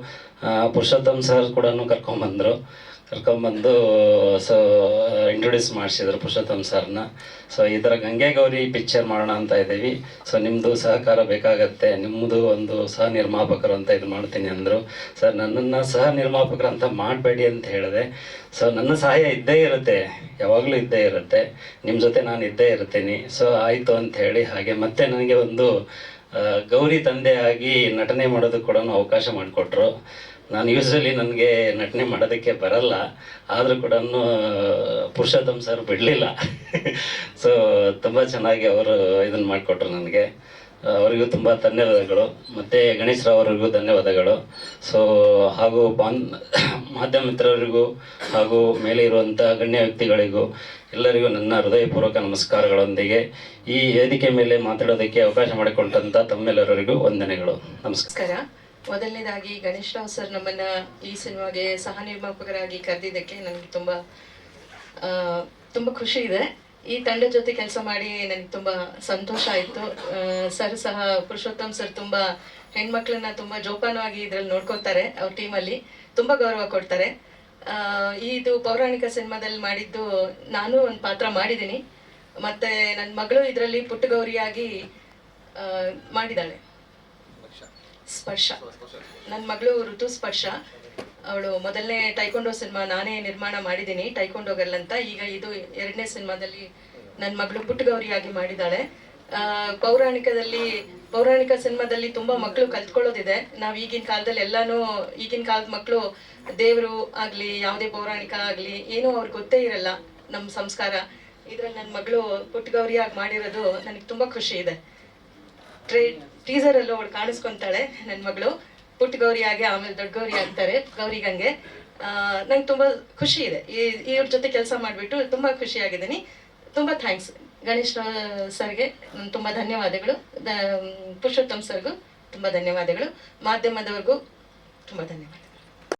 ಪುರುಷೋತ್ತಮ್ ಸರ್ ಕೂಡ ಕರ್ಕೊಂಬಂದರು. ಕರ್ಕೊಂಬಂದು ಸೊ ಇಂಟ್ರೊಡ್ಯೂಸ್ ಮಾಡಿಸಿದ್ರು ಪುರುಷೋತ್ತಮ್ ಸರ್ನ. ಸೊ, ಈ ಥರ ಗಂಗೆ ಗೌರಿ ಪಿಕ್ಚರ್ ಮಾಡೋಣ ಅಂತ ಇದ್ದೀವಿ. ಸೊ ನಿಮ್ಮದು ಸಹಕಾರ ಬೇಕಾಗತ್ತೆ ನಿಮ್ಮದು ಒಂದು ಸಹ ನಿರ್ಮಾಪಕರು ಅಂತ ಇದು ಮಾಡ್ತೀನಿ ಅಂದರು. ಸರ್ ನನ್ನನ್ನು ಸಹ ನಿರ್ಮಾಪಕರು ಅಂತ ಮಾಡಬೇಡಿ ಅಂತ ಹೇಳಿದೆ. ಸೊ, ನನ್ನ ಸಹಾಯ ಇದ್ದೇ ಇರುತ್ತೆ, ಯಾವಾಗಲೂ ಇದ್ದೇ ಇರುತ್ತೆ. ನಿಮ್ಮ ಜೊತೆ ನಾನು ಇದ್ದೇ ಇರ್ತೀನಿ. ಸೊ, ಆಯಿತು ಅಂತ ಹೇಳಿ, ಹಾಗೆ ಮತ್ತೆ ನನಗೆ ಒಂದು ಗೌರಿ ತಂದೆಯಾಗಿ ನಟನೆ ಮಾಡೋದಕ್ಕೆ ಕೂಡ ಅವಕಾಶ ಮಾಡಿಕೊಟ್ರು. ನಾನು ಯೂಸ್ವಲಿ ನನಗೆ ನಟನೆ ಮಾಡೋದಕ್ಕೆ ಬರಲ್ಲ, ಆದರೂ ಕೂಡ ಪುರುಷೋತ್ತಮ್ ಸರ್ ಬಿಡಲಿಲ್ಲ. ಸೊ ತುಂಬ ಚೆನ್ನಾಗಿ ಅವರು ಇದನ್ನು ಮಾಡಿಕೊಟ್ರು ನನಗೆ. ಅವರಿಗೂ ತುಂಬ ಧನ್ಯವಾದಗಳು. ಮತ್ತು ಗಣೇಶ್ ರಾವ್ ಅವರಿಗೂ ಧನ್ಯವಾದಗಳು. ಸೊ ಹಾಗೂ ಬಾನ್, ಮಾಧ್ಯಮ ಮಿತ್ರರಿಗೂ ಹಾಗೂ ಮೇಲೆ ಇರುವಂಥ ಗಣ್ಯ ವ್ಯಕ್ತಿಗಳಿಗೂ ಎಲ್ಲರಿಗೂ ನನ್ನ ಹೃದಯಪೂರ್ವಕ ನಮಸ್ಕಾರಗಳೊಂದಿಗೆ ಈ ವೇದಿಕೆ ಮೇಲೆ ಮಾತಾಡೋದಕ್ಕೆ ಅವಕಾಶ ಮಾಡಿಕೊಟ್ಟಂಥ ತಮ್ಮೆಲ್ಲರಿಗೂ ವಂದನೆಗಳು. ನಮಸ್ಕಾರ. ಮೊದಲನೇದಾಗಿ ಗಣೇಶ್ ರಾವ್ ಸರ್ ನಮ್ಮನ್ನ ಈ ಸಿನಿಮಾಗೆ ಸಹ ನಿರ್ಮಾಪಕರಾಗಿ ಕರೆದಿದ್ದಕ್ಕೆ ನನಗೆ ತುಂಬಾ ತುಂಬ ಖುಷಿ ಇದೆ. ಈ ತಂಡದ ಜೊತೆ ಕೆಲಸ ಮಾಡಿ ನನಗೆ ತುಂಬಾ ಸಂತೋಷ ಆಯಿತು. ಸರ್ ಸಹ ಪುರುಷೋತ್ತಮ್ ಸರ್ ತುಂಬಾ ಹೆಣ್ಮಕ್ಳನ್ನ ತುಂಬಾ ಜೋಪಾನವಾಗಿ ಇದ್ರಲ್ಲಿ ನೋಡ್ಕೊಳ್ತಾರೆ ಅವ್ರ ಟೀಮಲ್ಲಿ. ತುಂಬಾ ಗೌರವ ಕೊಡ್ತಾರೆ. ಇದು ಪೌರಾಣಿಕ ಸಿನಿಮಾದಲ್ಲಿ ಮಾಡಿದ್ದು ನಾನು ಒಂದು ಪಾತ್ರ ಮಾಡಿದ್ದೀನಿ. ಮತ್ತೆ ನನ್ನ ಮಗಳು ಇದರಲ್ಲಿ ಪುಟ್ಟಗೌರಿಯಾಗಿ ಮಾಡಿದ್ದಾಳೆ. ಸ್ಪರ್ಶ. ನನ್ನ ಮಗಳು ಋತು ಸ್ಪರ್ಶ. ಅವಳು ಮೊದಲನೇ ಟೈಕೊಂಡೋ ಸಿನಿಮಾ ನಾನೇ ನಿರ್ಮಾಣ ಮಾಡಿದ್ದೀನಿ ಟೈಕೊಂಡೋಗಲ್ ಅಂತ. ಈಗ ಇದು ಎರಡನೇ ಸಿನಿಮಾದಲ್ಲಿ ನನ್ನ ಮಗಳು ಪುಟ್ಟಗೌರಿಯಾಗಿ ಮಾಡಿದ್ದಾಳೆ ಪೌರಾಣಿಕದಲ್ಲಿ, ಪೌರಾಣಿಕ ಸಿನಿಮಾದಲ್ಲಿ ತುಂಬಾ ಮಕ್ಕಳು ಕಲ್ತ್ಕೊಳ್ಳೋದಿದೆ. ನಾವು ಈಗಿನ ಕಾಲದಲ್ಲಿ ಎಲ್ಲಾನು, ಈಗಿನ ಕಾಲದ ಮಕ್ಕಳು ದೇವರು ಆಗ್ಲಿ, ಯಾವುದೇ ಪೌರಾಣಿಕ ಆಗ್ಲಿ, ಏನೂ ಅವ್ರಿಗೆ ಗೊತ್ತೇ ಇರಲ್ಲ ನಮ್ಮ ಸಂಸ್ಕಾರ. ಇದ್ರಲ್ಲಿ ನನ್ನ ಮಗಳು ಪುಟ್ಟಗೌರಿಯಾಗಿ ಮಾಡಿರೋದು ನನಗೆ ತುಂಬಾ ಖುಷಿ ಇದೆ. ಟ್ರೇ ಟೀಸರ್ ಅಲ್ಲೂ ಅವಳು ಕಾಣಿಸ್ಕೊಂತಾಳೆ ನನ್ನ ಮಗಳು. ಪುಟ್ಟ ಗೌರಿ ಆಗಿ ಆಮೇಲೆ ದೊಡ್ಡ ಗೌರಿ ಆಗ್ತಾರೆ ಗೌರಿ ಗಂಗೆ ನಂಗೆ ತುಂಬಾ ಖುಷಿ ಇದೆ. ಈ, ಇವ್ರ ಜೊತೆ ಕೆಲಸ ಮಾಡಿಬಿಟ್ಟು ತುಂಬಾ ಖುಷಿ ಆಗಿದ್ದೀನಿ. ತುಂಬಾ ಥ್ಯಾಂಕ್ಸ್ ಗಣೇಶ್ ಸರ್ಗೆ ತುಂಬ ಧನ್ಯವಾದಗಳು. ಪುರುಷೋತ್ತಮ್ ಸರ್ಗೂ ತುಂಬಾ ಧನ್ಯವಾದಗಳು. ಮಾಧ್ಯಮದವ್ರಿಗೂ ತುಂಬಾ ಧನ್ಯವಾದ